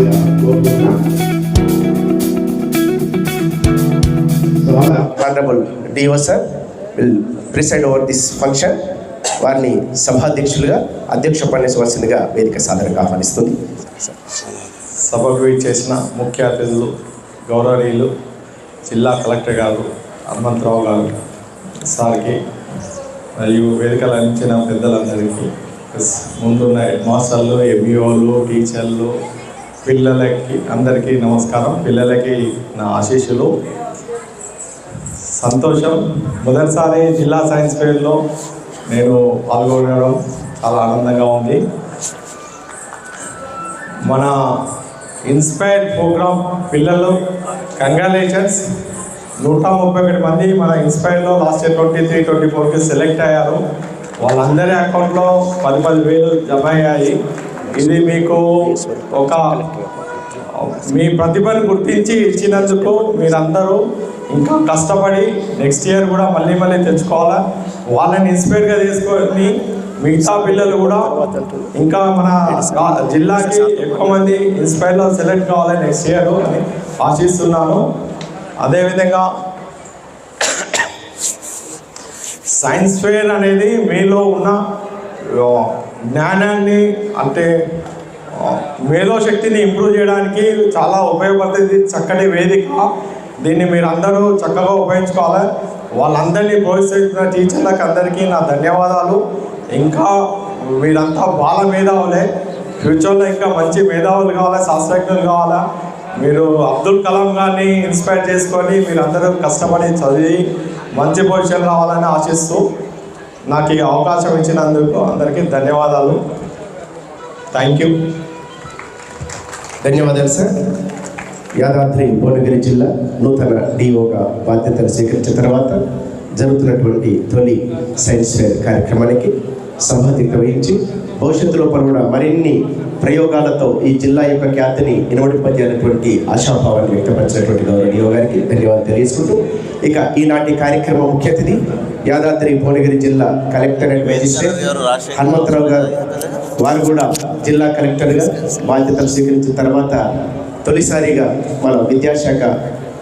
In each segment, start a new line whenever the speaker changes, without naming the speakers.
చేయాల్సిందిగా కోరుకుంటున్నాం సో అలా
honorable DO sir వారిని సభాధ్యక్షులుగా అధ్యక్ష పనిచేయవలసిందిగా వేదిక సాధారణంగా ఆహ్వానిస్తుంది.
సభకు చేసిన ముఖ్య అతిథులు గౌరవనీయులు జిల్లా కలెక్టర్ గారు హనుమంతరావు గారు సార్కి మరియు వేదికలు అందించిన పెద్దలందరికీ. ముందున్న హెడ్ మాస్టర్లు ఎంఈఓలు టీచర్లు పిల్లలకి అందరికీ నమస్కారం. పిల్లలకి నా ఆశీస్సులు. సంతోషం. మొదటిసారి జిల్లా సైన్స్ ఫెయిర్లో నేను పాల్గొనడం చాలా ఆనందంగా ఉంది. మన ఇన్స్పైర్డ్ ప్రోగ్రామ్ పిల్లలు కంగ్రాలేషన్స్ నూట ముప్పై ఒకటి మంది మన ఇన్స్పైర్లో last year twenty three twenty ఫోర్కి సెలెక్ట్ అయ్యారు. వాళ్ళందరి అకౌంట్లో పది పది వేలు జమ అయ్యాయి. ఇది మీకు ఒక మీ ప్రతిభను గుర్తించి ఇచ్చినందుకు మీరందరూ ఇంకా కష్టపడి నెక్స్ట్ ఇయర్ కూడా మళ్ళీ మళ్ళీ తెచ్చుకోవాలా? వాళ్ళని ఇన్స్పైర్గా తీసుకొని మిగతా పిల్లలు కూడా ఇంకా మన జిల్లాకి ఎక్కువ మంది ఇన్స్పైర్లో సెలెక్ట్ కావాలని నెక్స్ట్ ఇయర్ అని ఆశిస్తున్నాను. అదేవిధంగా సైన్స్ ఫేర్ అనేది మీలో ఉన్న జ్ఞానాన్ని అంటే మేధోశక్తిని శక్తిని ఇంప్రూవ్ చేయడానికి చాలా ఉపయోగపడుతుంది చక్కటి వేదిక. దీన్ని మీరు అందరూ చక్కగా ఉపయోగించుకోవాలి. వాళ్ళందరినీ ప్రోత్సహిస్తున్న టీచర్లకు అందరికీ నా ధన్యవాదాలు. ఇంకా మీరంతా బాల మేధావులే. ఫ్యూచర్లో ఇంకా మంచి మేధావులు కావాలా శాస్త్రజ్ఞులు కావాలా? మీరు అబ్దుల్ కలాం గారిని ఇన్స్పైర్ చేసుకొని మీరందరూ కష్టపడి చదివి మంచి పొజిషన్ రావాలని ఆశిస్తూ నాకు ఈ అవకాశం ఇచ్చినందుకు అందరికీ ధన్యవాదాలు. థ్యాంక్ యూ
ధన్యవాదాలు సార్ యాదాద్రి భువనగిరి జిల్లా నూతన డిఓగా బాధ్యతలు స్వీకరించిన తర్వాత జరుగుతున్నటువంటి తొలి సైన్స్ ఫేర్ కార్యక్రమానికి సభాధ్యత వహించి భవిష్యత్తులో కూడా మరిన్ని ప్రయోగాలతో ఈ జిల్లా యొక్క ఖ్యాతిని ఇనుమడింపజేయాలటువంటి ఆశాభావాన్ని వ్యక్తపరిచినటువంటి గౌరవ గారికి ధన్యవాదాలు తెలియజేసుకుంటూ ఇక ఈనాటి కార్యక్రమం ముఖ్య అతిథి యాదాద్రి భువనగిరి జిల్లా కలెక్టరేట్ మేజిస్ట్రేట్ హనుమంతరావు గారు. వారు కూడా జిల్లా కలెక్టర్గా బాధ్యతలు స్వీకరించిన తర్వాత తొలిసారిగా మన విద్యాశాఖ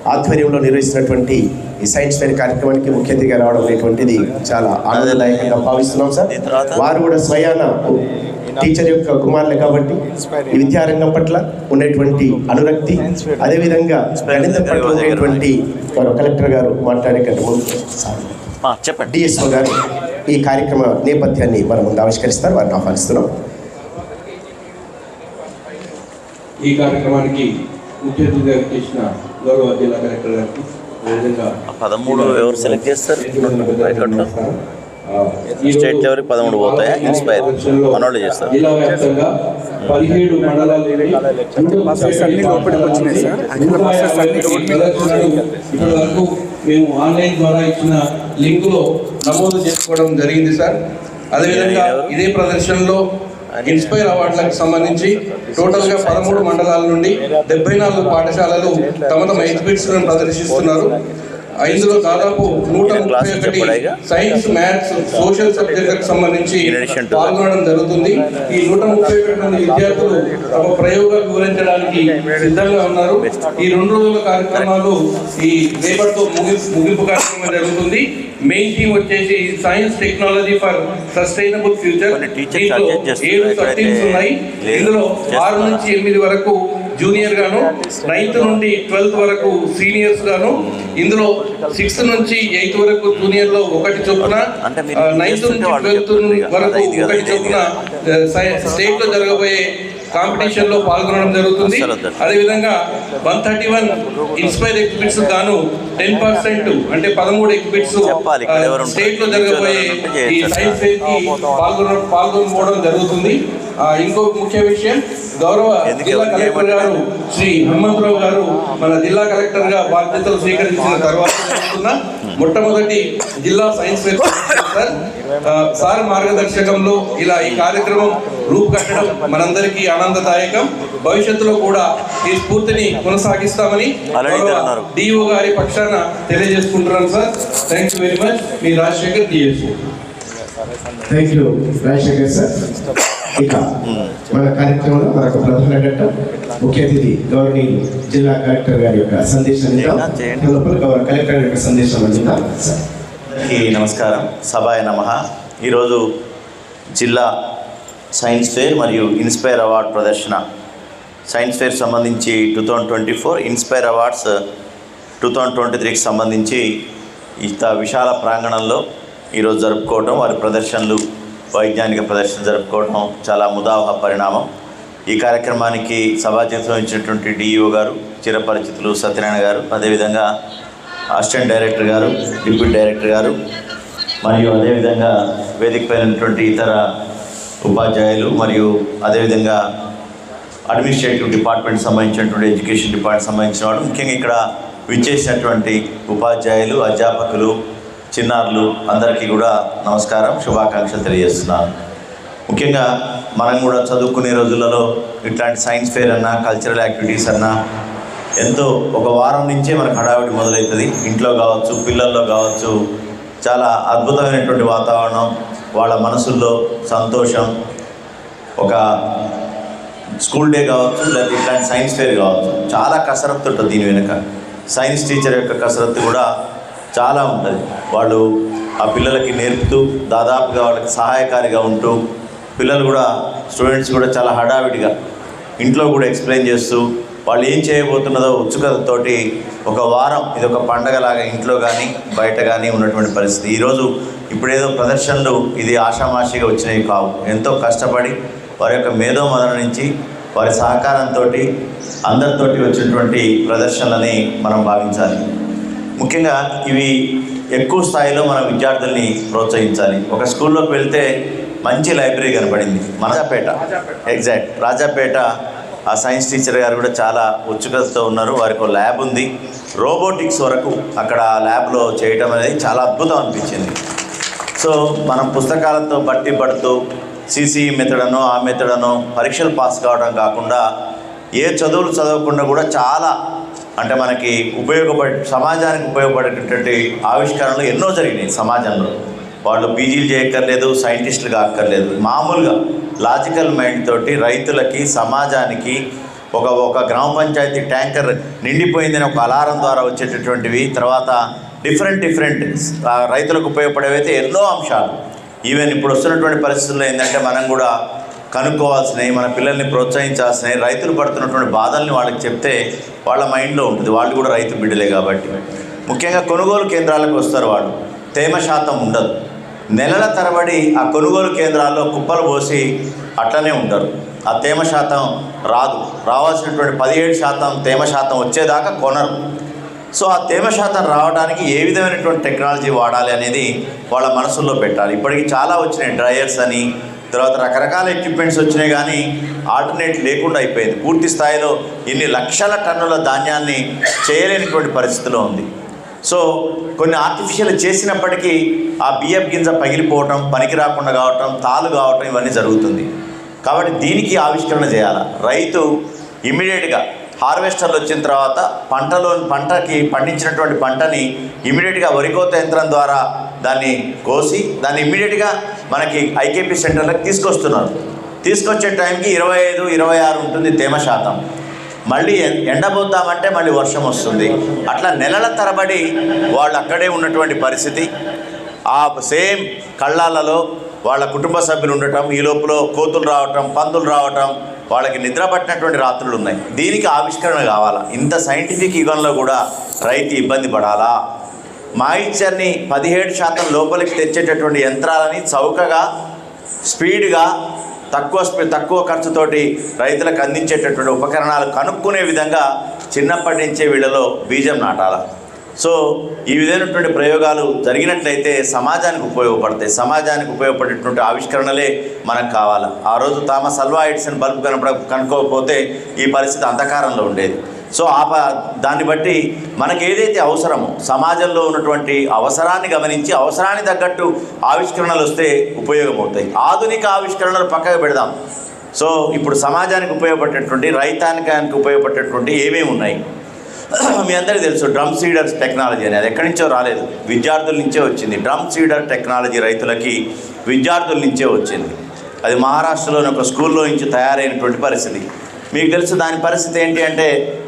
ఆధ్వర్యంలో నిర్వహిస్తున్నటువంటి ఈ సైన్స్ ఫేర్ కార్యక్రమానికి ముఖ్య అతిథిగా రావడం అనేటువంటిది చాలా ఆనందదాయకంగా భావిస్తున్నాం సార్. వారు కూడా స్వయాన టీచర్ యొక్క కుమారులే కాబట్టి ఈ విద్యారంగం పట్ల ఉన్నటువంటి అనురక్తి అదేవిధంగా గణితం పట్ల ఉన్నటువంటి వారు కలెక్టర్ గారు మాట్లాడే కంటే ముందు
చెప్పండి.
డిఎస్ఓ గారు ఈ కార్యక్రమ నేపథ్యాన్ని మన ముందు ఆవిష్కరిస్తారు వారిని ఆహ్వానిస్తున్నాం.
ఈ కార్యక్రమానికి ముఖ్య అతిథిగా చేసిన గౌరవ జిల్లా కలెక్టర్ గారికి
పదమూడు ఎవరు సెలెక్ట్ చేస్తారు? స్టేట్
రోజు
లెవెల్కి పదమూడు పోతాయా? ఇన్స్పైర్.
ప్రదర్శనలో
మనోళ్ళు చేస్తారు.
జిల్లా వ్యాప్తంగా పదిహేడు మండలాల నుండి
బస్సెస్ అన్ని లోపలికి వచ్చినాయి సార్. అఖిల బస్సెస్ అన్ని
ప్రదర్శనలు ఇప్పటి వరకు మేము ఆన్లైన్ ద్వారా ఇచ్చిన లింకులో నమోదు చేసుకోవడం జరిగింది సార్. అదేవిధంగా ఇదే ప్రదర్శనలో ఇన్స్పైర్ అవార్డులకు సంబంధించి టోటల్గా పదమూడు మండలాల నుండి డెబ్బై నాలుగు పాఠశాలలు తమ తమ ఎగ్జిబిట్స్లను ప్రదర్శిస్తున్నారు. ఇందులో దాదాపు నూట ముప్పై ఒకటి సైన్స్ మ్యాథ్స్ సోషల్ సబ్జెక్టులకు సంబంధించి. పాల్గొనడం జరుగుతుంది ఈ నూట ముప్పై ఒకటి మంది విద్యార్థులు తమ ప్రయోగాలు వివరించడానికి సిద్ధంగా ఉన్నారు ఈ రెండు రోజుల కార్యక్రమాలు ఈ రేపటితో ముగింపు ముగింపు కార్యక్రమం జరుగుతుంది మెయిన్ థీమ్ వచ్చేసి science technology for sustainable future దీంట్లో. ఏడు సబ్
ఎక్కడైతే
టీమ్స్ ఉన్నాయి ఇందులో. ఆరు నుంచి ఎనిమిది వరకు జూనియర్ గాను నైన్త్ నుండి ట్వెల్త్ వరకు సీనియర్స్ గాను ఇందులో సిక్స్త్ నుంచి ఎయిత్ వరకు జూనియర్లో ఒకటి చొప్పున నైన్త్ నుంచి ట్వెల్త్. వరకు ఒకటి చొప్పున స్టేట్లో జరగబోయే కాంపిటీషన్లో పాల్గొనడం జరుగుతుంది. అదేవిధంగా one thirty one inspire exhibits గాను టెన్ పర్సెంట్ అంటే పదమూడు ఎగ్జిబిట్స్? స్టేట్లో జరగబోయే ఈ. సైన్స్ ఫెయిర్కి పాల్గొన పాల్గొనకపోవడం జరుగుతుంది ఆ, ఇంకొక ముఖ్య విషయం గౌరవ జిల్లా కలెక్టర్ గారు శ్రీ హనుమంతరావు గారు మన జిల్లా కలెక్టర్గా బాధ్యతలు స్వీకరించిన తర్వాత మొట్టమొదటి జిల్లా సైన్స్ ఫెయిర్ సార్ సార్ మార్గదర్శకంలో ఇలా ఈ కార్యక్రమం రూపుకట్టడం మనందరికీ ఆనందదాయకం. భవిష్యత్తులో కూడా ఈ స్ఫూర్తిని కొనసాగిస్తామని. డిఓ గారి పక్షాన తెలియజేసుకుంటున్నాను sir. Thank you very much me Rajasekhar DSO
thank you Rajasekhar sir.
ఇక మన కార్యక్రమంలో మరొక ప్రధాన ఘట్టం ముఖ్య అతిథి గౌరవనీయులు జిల్లా కలెక్టర్ గారి యొక్క సందేశం. లోపల గౌరవ కలెక్టర్ గారి యొక్క సందేశం అందిద్దాం సార్
నమస్కారం. సభాయ నమ. ఈరోజు జిల్లా సైన్స్ ఫేర్ మరియు ఇన్స్పైర్ అవార్డ్ ప్రదర్శన. సైన్స్ ఫేర్ సంబంధించి two thousand twenty four inspire awards two thousand twenty త్రీకి సంబంధించి ఇంత విశాల ప్రాంగణంలో ఈరోజు జరుపుకోవడం వారి ప్రదర్శనలు వైజ్ఞానిక ప్రదర్శన జరుపుకోవడం చాలా ముదావహ పరిణామం. ఈ కార్యక్రమానికి సభాధ్యక్షం ఇచ్చినటువంటి డిఈఓ గారు చిరపరిచితులు సత్యనారాయణ గారు అదేవిధంగా assistant director garu deputy director garu మరియు అదేవిధంగా వేదికపై ఉన్నటువంటి ఇతర ఉపాధ్యాయులు మరియు అదేవిధంగా అడ్మినిస్ట్రేటివ్ డిపార్ట్మెంట్ సంబంధించినటువంటి ఎడ్యుకేషన్ డిపార్ట్మెంట్ సంబంధించిన వాళ్ళు. ముఖ్యంగా ఇక్కడ విచ్చేసినటువంటి ఉపాధ్యాయులు అధ్యాపకులు చిన్నారులు అందరికీ కూడా నమస్కారం శుభాకాంక్షలు తెలియజేస్తున్నాను. ముఖ్యంగా మనం కూడా చదువుకునే రోజులలో ఇట్లాంటి సైన్స్ ఫేర్ అన్నా కల్చరల్ యాక్టివిటీస్ అన్నా ఎంతో ఒక వారం నుంచే మనకు హడావిడి మొదలవుతుంది. ఇంట్లో కావచ్చు పిల్లల్లో కావచ్చు చాలా అద్భుతమైనటువంటి వాతావరణం వాళ్ళ మనసుల్లో సంతోషం ఒక స్కూల్ డే కావచ్చు లేదా ఇట్లాంటి సైన్స్ ఫేర్ కావచ్చు. చాలా కసరత్తు ఉంటుంది దీని వెనుక. సైన్స్ టీచర్ యొక్క కసరత్తు కూడా చాలా ఉంటుంది. వాళ్ళు ఆ పిల్లలకి నేర్పుతూ దాదాపుగా వాళ్ళకి సహాయకారిగా ఉంటూ పిల్లలు కూడా స్టూడెంట్స్ కూడా చాలా హడావిడిగా ఇంట్లో కూడా ఎక్స్ప్లెయిన్ చేస్తూ వాళ్ళు ఏం చేయబోతున్నదో ఉత్సుకతతోటి ఒక వారం ఇది ఒక పండగలాగా ఇంట్లో కానీ బయట కానీ ఉన్నటువంటి పరిస్థితి. ఈరోజు ఇప్పుడేదో ప్రదర్శనలు ఇది ఆషామాషిగా వచ్చినవి కావు. ఎంతో కష్టపడి వారి యొక్క మేధో మదన నుంచి వారి సహకారంతో అందరితోటి వచ్చినటువంటి ప్రదర్శనలని మనం భావించాలి. ముఖ్యంగా ఇవి ఎక్కువ స్థాయిలో మన విద్యార్థుల్ని ప్రోత్సహించాలి. ఒక స్కూల్లోకి వెళ్తే మంచి లైబ్రరీ కనపడింది. రాజాపేట ఎగ్జాక్ట్. రాజాపేట ఆ సైన్స్ టీచర్ గారు కూడా చాలా ఉత్సుకతతో ఉన్నారు. వారికి ఒక ల్యాబ్ ఉంది. రోబోటిక్స్ వరకు అక్కడ ఆ ల్యాబ్లో చేయడం అనేది చాలా అద్భుతం అనిపించింది. సో మనం పుస్తకాలతో బట్టి పడుతూ సీసీ మెథడను ఆ మెథడను పరీక్షలు పాస్ కావడం కాకుండా ఏ చదువులు చదవకుండా కూడా చాలా అంటే మనకి ఉపయోగపడే సమాజానికి ఉపయోగపడేటటువంటి ఆవిష్కరణలు ఎన్నో జరిగినాయి సమాజంలో. వాళ్ళు పీజీలు చేయక్కర్లేదు సైంటిస్టులు కాక్కర్లేదు మామూలుగా లాజికల్ మైండ్ తోటి రైతులకి సమాజానికి ఒక ఒక గ్రామ పంచాయతీ ట్యాంకర్ నిండిపోయిందని ఒక అలారం ద్వారా వచ్చేటటువంటివి తర్వాత డిఫరెంట్ డిఫరెంట్ రైతులకు ఉపయోగపడేవైతే ఎన్నో అంశాలు. ఈవెన్ ఇప్పుడు వస్తున్నటువంటి పరిస్థితుల్లో ఏంటంటే మనం కూడా కనుక్కోవాల్సినవి మన పిల్లల్ని ప్రోత్సహించాల్సినవి రైతులు పడుతున్నటువంటి బాధల్ని వాళ్ళకి చెప్తే వాళ్ళ మైండ్లో ఉంటుంది. వాళ్ళు కూడా రైతు బిడ్డలే కాబట్టి. ముఖ్యంగా కొనుగోలు కేంద్రాలకు వస్తారు వాళ్ళు. తేమ శాతం ఉండదు. నెలల తరబడి ఆ కొనుగోలు కేంద్రాల్లో కుప్పలు పోసి అట్లనే ఉంటారు. ఆ తేమ శాతం రాదు. రావాల్సినటువంటి పదిహేడు శాతం తేమ శాతం వచ్చేదాకా కొనరు. సో ఆ తేమ శాతం రావడానికి ఏ విధమైనటువంటి టెక్నాలజీ వాడాలి అనేది వాళ్ళ మనసుల్లో పెట్టాలి. ఇప్పటికి చాలా వచ్చినాయి డ్రయర్స్ అని తర్వాత రకరకాల ఎక్విప్మెంట్స్ వచ్చినాయి కానీ ఆల్టర్నేట్ లేకుండా అయిపోయింది. పూర్తి స్థాయిలో ఇన్ని లక్షల టన్నుల ధాన్యాన్ని చేయలేనటువంటి పరిస్థితిలో ఉంది. సో కొన్ని ఆర్టిఫిషియల్ చేసినప్పటికీ ఆ బియ్యపు గింజ పగిలిపోవటం పనికి రాకుండా కావటం తాలు కావటం ఇవన్నీ జరుగుతుంది. కాబట్టి దీనికి ఆవిష్కరణ చేయాలి? రైతు ఇమీడియట్గా హార్వెస్టర్లు వచ్చిన తర్వాత పంటలో పంటకి పండించినటువంటి పంటని ఇమీడియట్గా వరికోత యంత్రం ద్వారా దాన్ని కోసి దాన్ని ఇమీడియట్గా మనకి ఐకేపీ సెంటర్లకు తీసుకొస్తున్నారు. తీసుకొచ్చే టైంకి ఇరవై ఐదు ఇరవై ఆరు ఉంటుంది తేమ శాతం. మళ్ళీ ఎం- ఎండబోద్దామంటే మళ్ళీ వర్షం వస్తుంది. అట్లా నెలల తరబడి వాళ్ళు అక్కడే ఉన్నటువంటి పరిస్థితి. ఆ సేమ్ కళ్ళాలలో వాళ్ళ కుటుంబ సభ్యులు ఉండటం ఈ లోపల కోతులు రావటం పందులు రావటం వాళ్ళకి నిద్ర పట్టినటువంటి రాత్రులు ఉన్నాయి. దీనికి ఆవిష్కరణ కావాలా? ఇంత సైంటిఫిక్ యుగంలో కూడా రైతు ఇబ్బంది పడాలా? మాయిచర్ని పదిహేడు శాతం లోపలికి తెచ్చేటటువంటి యంత్రాలని చౌకగా స్పీడ్గా తక్కువ తక్కువ ఖర్చుతోటి రైతులకు అందించేటటువంటి ఉపకరణాలు కనుక్కునే విధంగా చిన్నప్పటి నుంచే వీళ్ళలో బీజం నాటాల. సో ఈ విధమైనటువంటి ప్రయోగాలు జరిగినట్లయితే సమాజానికి ఉపయోగపడతాయి. సమాజానికి ఉపయోగపడేటువంటి ఆవిష్కరణలే మనకు కావాలి. ఆ రోజు తామస్ అల్వా ఎడిసన్ బల్బ్ కనుక కనుక్కోకపోతే ఈ పరిస్థితి అంధకారంలో ఉండేది. సో ఆ ప- దాన్ని బట్టి మనకి ఏదైతే అవసరమో సమాజంలో ఉన్నటువంటి అవసరాన్ని గమనించి అవసరానికి తగ్గట్టు ఆవిష్కరణలు వస్తే ఉపయోగమవుతాయి. ఆధునిక ఆవిష్కరణలు పక్కకు పెడదాం. సో ఇప్పుడు సమాజానికి ఉపయోగపడేటువంటి రైతానికానికి ఉపయోగపడేటువంటి ఏమేమి ఉన్నాయి? మీ అందరికీ తెలుసు డ్రమ్ సీడర్స్ టెక్నాలజీ అనేది ఎక్కడి నుంచో రాలేదు. విద్యార్థుల నుంచే వచ్చింది. డ్రమ్ సీడర్ టెక్నాలజీ రైతులకి విద్యార్థుల నుంచే వచ్చింది. అది మహారాష్ట్రలోని ఒక స్కూల్లో నుంచి తయారైనటువంటి పరిస్థితి. మీకు తెలుసు దాని పరిస్థితి ఏంటి అంటే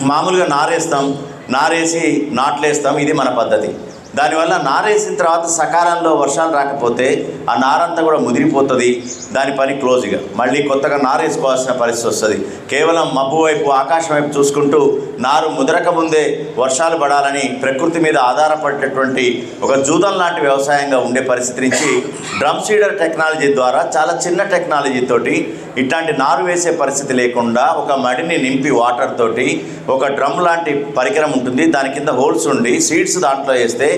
మామూలుగా నారేస్తాం నారేసి నాట్లేస్తాం ఇది మన పద్ధతి. దానివల్ల నారేసిన తర్వాత సకాలంలో వర్షాలు రాకపోతే ఆ నారంతా కూడా ముదిరిపోతుంది. దాని పని క్లోజ్గా మళ్ళీ కొత్తగా నారేసుకోవాల్సిన పరిస్థితి వస్తుంది. కేవలం మబ్బు వైపు ఆకాశం వైపు చూసుకుంటూ నారు ముదరక ముందే వర్షాలు పడాలని ప్రకృతి మీద ఆధారపడేటటువంటి ఒక జూదం లాంటి వ్యవసాయంగా ఉండే పరిస్థితి నుంచి డ్రమ్ సీడర్ టెక్నాలజీ ద్వారా చాలా చిన్న టెక్నాలజీ తోటి ఇట్లాంటి నారు వేసే పరిస్థితి లేకుండా ఒక మడిని నింపి వాటర్ తోటి ఒక డ్రమ్ లాంటి పరికరం ఉంటుంది. దాని కింద హోల్స్ ఉండి సీడ్స్ దాంట్లో వేస్తే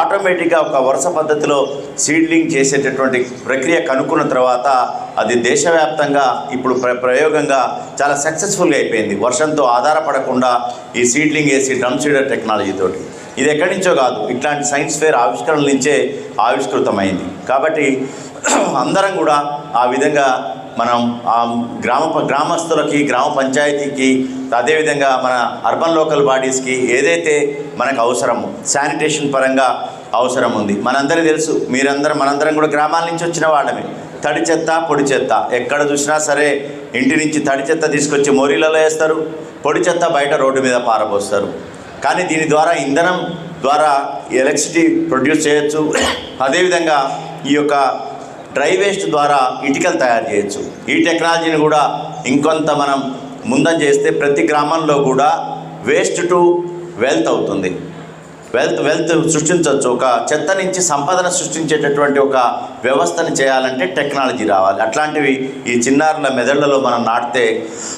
ఆటోమేటిక్గా ఒక వరుస పద్ధతిలో సీడ్లింగ్ చేసేటటువంటి ప్రక్రియ కనుక్కున్న తర్వాత అది దేశవ్యాప్తంగా ఇప్పుడు ప్ర ప్రయోగంగా చాలా సక్సెస్ఫుల్గా అయిపోయింది. వర్షంతో ఆధారపడకుండా ఈ సీడ్లింగ్ వేసి డ్రమ్ సీడర్ టెక్నాలజీతో ఇది ఎక్కడి నుంచో కాదు ఇట్లాంటి సైన్స్ ఫేర్ ఆవిష్కరణల నుంచే ఆవిష్కృతమైంది. కాబట్టి అందరం కూడా ఆ విధంగా మనం ఆ గ్రామ గ్రామస్తులకి గ్రామ పంచాయతీకి అదేవిధంగా మన అర్బన్ లోకల్ బాడీస్కి ఏదైతే మనకు అవసరమో శానిటేషన్ పరంగా అవసరం ఉంది. మనందరికీ తెలుసు మీరందరం మనందరం కూడా గ్రామాల నుంచి వచ్చిన వాళ్ళమే. తడి చెత్త పొడి చెత్త. ఎక్కడ చూసినా సరే ఇంటి నుంచి తడి చెత్త తీసుకొచ్చి మోరీలలో వేస్తారు. పొడి చెత్త బయట రోడ్డు మీద పారబోస్తారు. కానీ దీని ద్వారా ఇంధనం ద్వారా ఎలక్ట్రిసిటీ ప్రొడ్యూస్ చేయొచ్చు. అదేవిధంగా ఈ యొక్క డ్రై వేస్ట్ ద్వారా ఇటుకలు తయారు చేయొచ్చు. ఈ టెక్నాలజీని కూడా ఇంకొంత మనం ముందం చేస్తే ప్రతి గ్రామంలో కూడా వేస్ట్ టు వెల్త్ అవుతుంది. వెల్త్ వెల్త్ సృష్టించవచ్చు. ఒక చెత్త నుంచి సంపదన సృష్టించేటటువంటి ఒక వ్యవస్థను చేయాలంటే టెక్నాలజీ రావాలి. అట్లాంటివి ఈ చిన్నారుల మెదళ్ళలో మనం నాటితే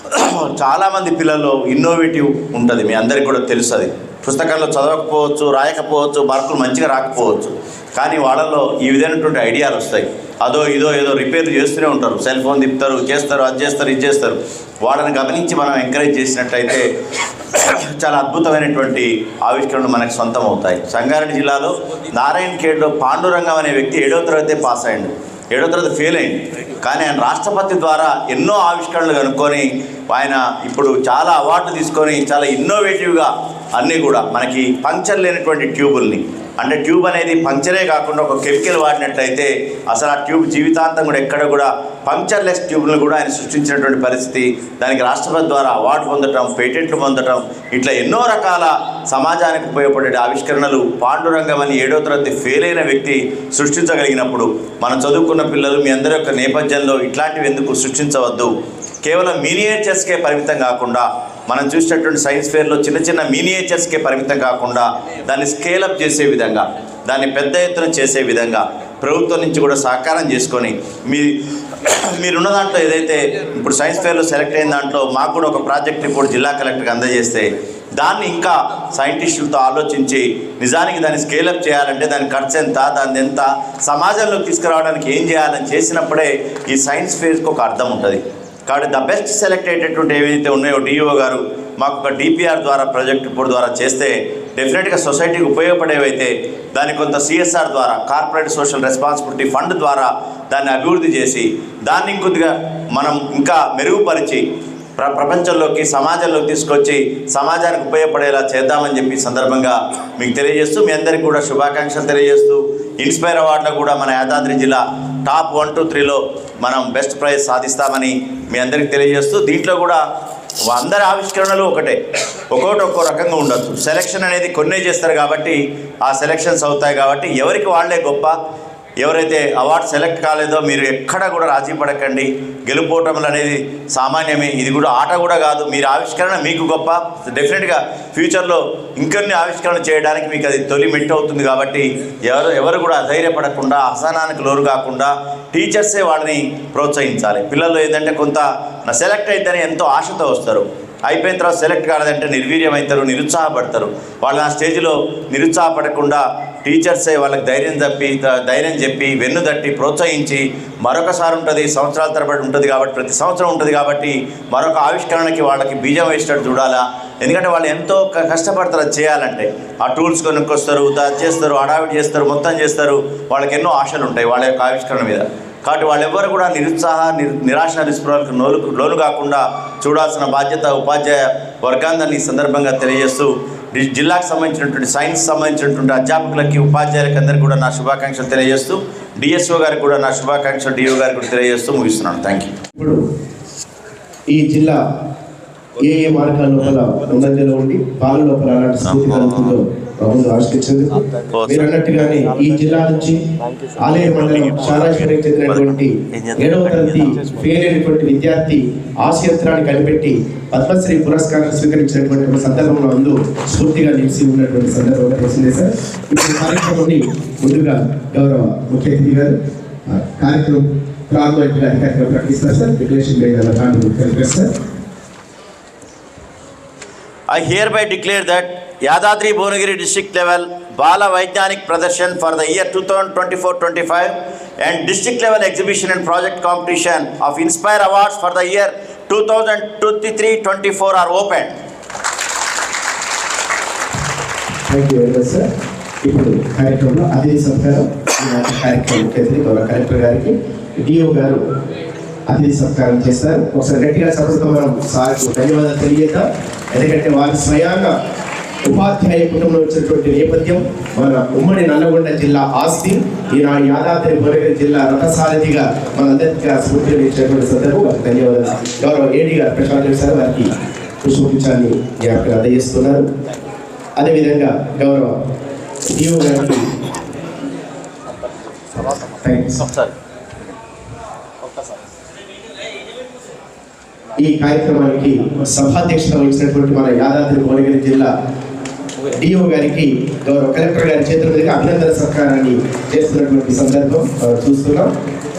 చాలామంది పిల్లల్లో ఇన్నోవేటివ్ ఉంటుంది. మీ అందరికీ కూడా తెలుసు అది పుస్తకాల్లో చదవకపోవచ్చు రాయకపోవచ్చు మార్కులు మంచిగా రాకపోవచ్చు. కానీ వాళ్ళల్లో ఈ విధమైనటువంటి ఐడియాలు వస్తాయి. అదో ఇదో ఏదో రిపేర్ చేస్తూనే ఉంటారు. సెల్ ఫోన్ తిప్పుతారు చేస్తారు అది చేస్తారు ఇది చేస్తారు. వాళ్ళని గమనించి మనం ఎంకరేజ్ చేసినట్టయితే చాలా అద్భుతమైనటువంటి ఆవిష్కరణలు మనకు సొంతం అవుతాయి సంగారెడ్డి జిల్లాలో నారాయణ ఖేడ్లో పాండురంగం అనే వ్యక్తి ఏడవ తరగతి పాస్ అయ్యాడు. ఏడో తరగతి ఫెయిల్ అయింది. కానీ ఆయన రాష్ట్రపతి ద్వారా ఎన్నో ఆవిష్కరణలు కనుక్కొని ఆయన ఇప్పుడు చాలా అవార్డులు తీసుకొని చాలా ఇన్నోవేటివ్గా అన్నీ కూడా మనకి పంక్చర్ లేనటువంటి ట్యూబుల్ని అంటే ట్యూబ్ అనేది పంక్చరే కాకుండా ఒక కెమికల్ వాడినట్లయితే అసలు ఆ ట్యూబ్ జీవితాంతం కూడా ఎక్కడ కూడా పంక్చర్లెస్ ట్యూబ్ను కూడా ఆయన సృష్టించినటువంటి పరిస్థితి. దానికి రాష్ట్రపతి ద్వారా అవార్డు పొందటం పేటెంట్లు పొందటం ఇట్లా ఎన్నో రకాల సమాజానికి ఉపయోగపడే ఆవిష్కరణలు పాండురంగం అని ఏడో తరగతి ఫెయిల్ అయిన వ్యక్తి సృష్టించగలిగినప్పుడు మనం చదువుకున్న పిల్లలు మీ అందరి యొక్క నేపథ్యంలో ఇట్లాంటివి ఎందుకు సృష్టించవద్దు? కేవలం మినియేచర్స్కే పరిమితం కాకుండా మనం చూసినటువంటి సైన్స్ ఫేర్లో చిన్న చిన్న మినియేచర్స్కే పరిమితం కాకుండా దాన్ని స్కేలప్ చేసే విధంగా దాన్ని పెద్ద ఎత్తున చేసే విధంగా ప్రభుత్వం నుంచి కూడా సహకారం చేసుకొని మీ మీరున్న దాంట్లో ఏదైతే ఇప్పుడు సైన్స్ ఫేర్లో సెలెక్ట్ అయిన దాంట్లో మాకు కూడా ఒక ప్రాజెక్ట్ రిపోర్ట్ జిల్లా కలెక్టర్కి అందజేస్తే దాన్ని ఇంకా సైంటిస్టులతో ఆలోచించి నిజానికి దాన్ని స్కేలప్ చేయాలంటే దాని ఖర్చు ఎంత దాని ఎంత సమాజంలోకి తీసుకురావడానికి ఏం చేయాలని చేసినప్పుడే ఈ సైన్స్ ఫేర్కి ఒక అర్థం ఉంటుంది. కాబట్టి ద బెస్ట్ సెలెక్ట్ అయ్యేటటువంటి ఏవైతే ఉన్నాయో డిఈఓ గారు మాకు ఒక డిపిఆర్ ద్వారా ప్రాజెక్ట్ ఇప్పుడు ద్వారా చేస్తే డెఫినెట్గా సొసైటీకి ఉపయోగపడేవైతే దాన్ని కొంత సిఎస్ఆర్ ద్వారా కార్పొరేట్ సోషల్ రెస్పాన్సిబిలిటీ ఫండ్ ద్వారా దాన్ని అభివృద్ధి చేసి దాన్ని ఇంకొద్దిగా మనం ఇంకా మెరుగుపరిచి ప్ర ప్రపంచంలోకి సమాజంలోకి తీసుకొచ్చి సమాజానికి ఉపయోగపడేలా చేద్దామని చెప్పి సందర్భంగా మీకు తెలియజేస్తూ మీ అందరికీ కూడా శుభాకాంక్షలు తెలియజేస్తూ ఇన్స్పైర్ అవార్డులో కూడా మన యాదాద్రి జిల్లా టాప్ వన్ టూ త్రీలో మనం బెస్ట్ ప్రైజ్ సాధిస్తామని మీ అందరికీ తెలియజేస్తూ దీంట్లో కూడా అందరి ఆవిష్కరణలు ఒకటే. ఒక్కొక్కటి ఒక్కో రకంగా ఉండొచ్చు. సెలక్షన్ అనేది కొన్నే చేస్తారు కాబట్టి ఆ సెలెక్షన్స్ అవుతాయి కాబట్టి ఎవరికి వాళ్ళే గొప్ప ఎవరైతే అవార్డు సెలెక్ట్ కాలేదో మీరు ఎక్కడ కూడా రాజీ పడకండి. గెలుపోవటములు అనేది సామాన్యమే. ఇది కూడా ఆట కూడా కాదు. మీరు ఆవిష్కరణ మీకు గొప్ప. డెఫినెట్గా ఫ్యూచర్లో ఇంకొన్ని ఆవిష్కరణ చేయడానికి మీకు అది తొలి మెట్టు అవుతుంది కాబట్టి ఎవరు ఎవరు కూడా అధైర్యపడకుండా అసహనానికి లోరు కాకుండా టీచర్సే వాళ్ళని ప్రోత్సహించాలి. పిల్లలు ఏంటంటే కొంత నా సెలెక్ట్ అయితేనే ఎంతో ఆశతో వస్తారు. అయిపోయిన తర్వాత సెలెక్ట్ కాలేదంటే నిర్వీర్యం అవుతారు నిరుత్సాహపడతారు. వాళ్ళు ఆ స్టేజ్లో నిరుత్సాహపడకుండా టీచర్సే వాళ్ళకి ధైర్యం చెప్పి ధైర్యం చెప్పి వెన్ను తట్టి ప్రోత్సహించి మరొకసారి ఉంటుంది సంవత్సరాల తరబడి ఉంటుంది కాబట్టి ప్రతి సంవత్సరం ఉంటుంది కాబట్టి మరొక ఆవిష్కరణకి వాళ్ళకి బీజం వేసేటట్టు చూడాలా? ఎందుకంటే వాళ్ళు ఎంతో కష్టపడతారు అది చేయాలంటే. ఆ టూల్స్ కొనుక్కొస్తారు చేస్తారు అడావిడి చేస్తారు మొత్తం చేస్తారు. వాళ్ళకి ఎన్నో ఆశలు ఉంటాయి వాళ్ళ యొక్క ఆవిష్కరణ మీద. కాబట్టి వాళ్ళెవ్వరు కూడా నిరుత్సాహ నిరాశ నిస్పృహలకు నోలు లోను కాకుండా చూడాల్సిన బాధ్యత ఉపాధ్యాయ వర్గాంగాన్ని ఈ సందర్భంగా తెలియజేస్తూ జిల్లాకు సంబంధించినటువంటి సైన్స్ సంబంధించినటువంటి అధ్యాపకులకి ఉపాధ్యాయులకి అందరికీ కూడా నా శుభాకాంక్షలు తెలియజేస్తూ డిఎస్ఓ గారికి కూడా నా శుభాకాంక్షలు డిఓ గారికి కూడా తెలియజేస్తూ ముగిస్తున్నాను. Thank you.
ఇప్పుడు ఈ జిల్లా ఏ ఏ మార్గాల లోపల ముందంజలో ఉండి పాల లోపల అలాంటి స్ఫూర్తి ఆశించింది మీరు అన్నట్టుగానే ఈ జిల్లా నుంచి ఆలయ మండలం శారాశ్వరికి చెందినటువంటి ఏడవ తరగతి ఫెయిల్ అయినటువంటి విద్యార్థి ఆశయత్రాన్ని కనిపెట్టి పద్మశ్రీ పురస్కారం స్వీకరించినటువంటి సందర్భంలో అందు స్ఫూర్తిగా నిలిచి ఉన్నటువంటి సందర్భంలో తెలిసిందే సార్. ఇప్పుడు కార్యక్రమాన్ని ముందుగా గౌరవ ముఖ్య అతిథి గారు కార్యక్రమం ప్రారంభమైన అధికారిగా ప్రకటిస్తారు సార్. డిక్లరేషన్ లేదు sir.
I hereby declare that Yadadri Bhuvanagiri district level Bal Vaigyanik Pradarshan for the year two thousand twenty four twenty five and district level exhibition and project competition of inspire awards for
the year two thousand twenty three twenty four are open sir ఇప్పుడు కార్యక్రమంలో అదే సత్కారం కార్యక్రమం కేసరి గౌరవ collector గారికి DO గారు అతిథి సత్కారం చేస్తారు ఒకసారి గట్టిగా సభతో మనం సార్కు ధన్యవాదాలు తెలియజేద్దాం ఎందుకంటే వారి స్వయంగా ఉపాధ్యాయ కుటుంబంలో వచ్చినటువంటి నేపథ్యం మన ఉమ్మడి నల్లగొండ జిల్లా ఆస్తి ఈనాడు యాదాద్రి భువనగిరి జిల్లా రథసారథిగా మనందరికీ స్ఫూర్తిని ఇచ్చినటువంటి సందర్భం. వారికి ధన్యవాదాలు. గౌరవ ఏడి గారు ప్రశాంత్ సార్ వారికి పుష్పగుచ్చాన్ని జ్ఞాపకం అందజేస్తున్నారు. అదేవిధంగా గౌరవ డిఓ గారికి థ్యాంక్స్. ఈ కార్యక్రమానికి సభాధ్యక్షత వహించినటువంటి మన యాదాద్రి భువనగిరి జిల్లా డిఓ గారికి గౌరవ కలెక్టర్ గారి చేతుల మీదుగా అభినందన సత్కారాన్ని చేస్తున్నటువంటి సందర్భం చూస్తున్నాం.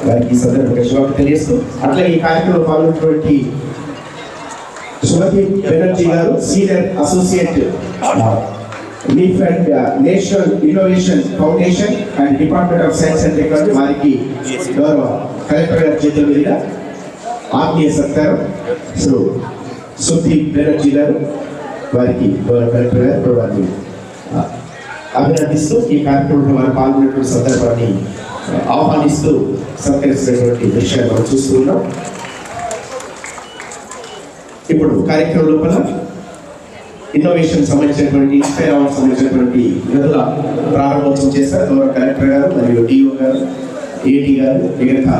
వారికి ఈ సందర్భంగా శుభాకాంక్షలు తెలియజేస్తూ అట్లాగే ఈ కార్యక్రమంలో పాల్గొన్నటువంటి Shubhdeep Banerjee garu senior associate leaf and national innovation foundation and department of science and technology వారికి గౌరవ కలెక్టర్ గారి చేతుల మీదుగా ఆత్మీయ సత్కారం. సో సుమతి బెనర్జీ గారు వారికి కలెక్టర్ గారు ఇప్పుడు వారిని అభినందిస్తూ ఈ కార్యక్రమంలో వారు పాల్గొనేటువంటి సందర్భాన్ని ఆహ్వానిస్తూ సత్కరిస్తున్నటువంటి విషయాన్ని మనం చూస్తున్నాం ఇప్పుడు కార్యక్రమం లోపల ఇన్నోవేషన్ సంబంధించినటువంటి ఇన్స్పైర్ అవార్డ్ సంబంధించినటువంటి నిధుల ప్రారంభోత్సవం చేశారు గౌరవ కలెక్టర్ గారు మరియు డిఓ గారు ఏడీ గారు మిగతా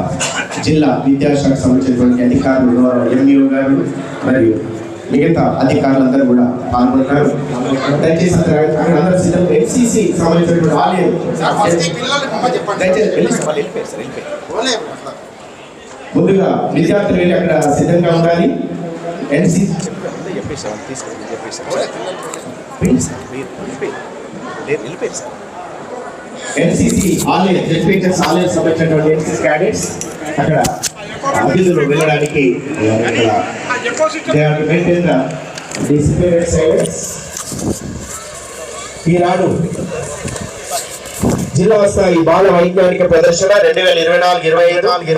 జిల్లా విద్యాశాఖ సంబంధించినటువంటి అధికారులు గౌరవ ఎంఈఓ గారు మరియు మిగతా అధికారులందరూ కూడా పాల్గొన్నారు దయచేసి అందరూ సిద్ధం సంబంధించినటువంటి ఆలయం ముందుగా విద్యార్థులు వెళ్ళి అక్కడ సిద్ధంగా ఉండాలి. ఎన్సీ ఎన్సీసీ ఆలయం ఎడ్యుకేషన్ ఆలయం సంబంధించినటువంటి ఎన్సీసీ క్యాడెట్స్ అక్కడ అతిథులు వెళ్ళడానికి ఈనాడు జిల్లా స్థాయి బాల వైజ్ఞానిక ప్రదర్శన రెండు వేల ఇరవై నాలుగు ఇరవై ఐదు. నాలుగు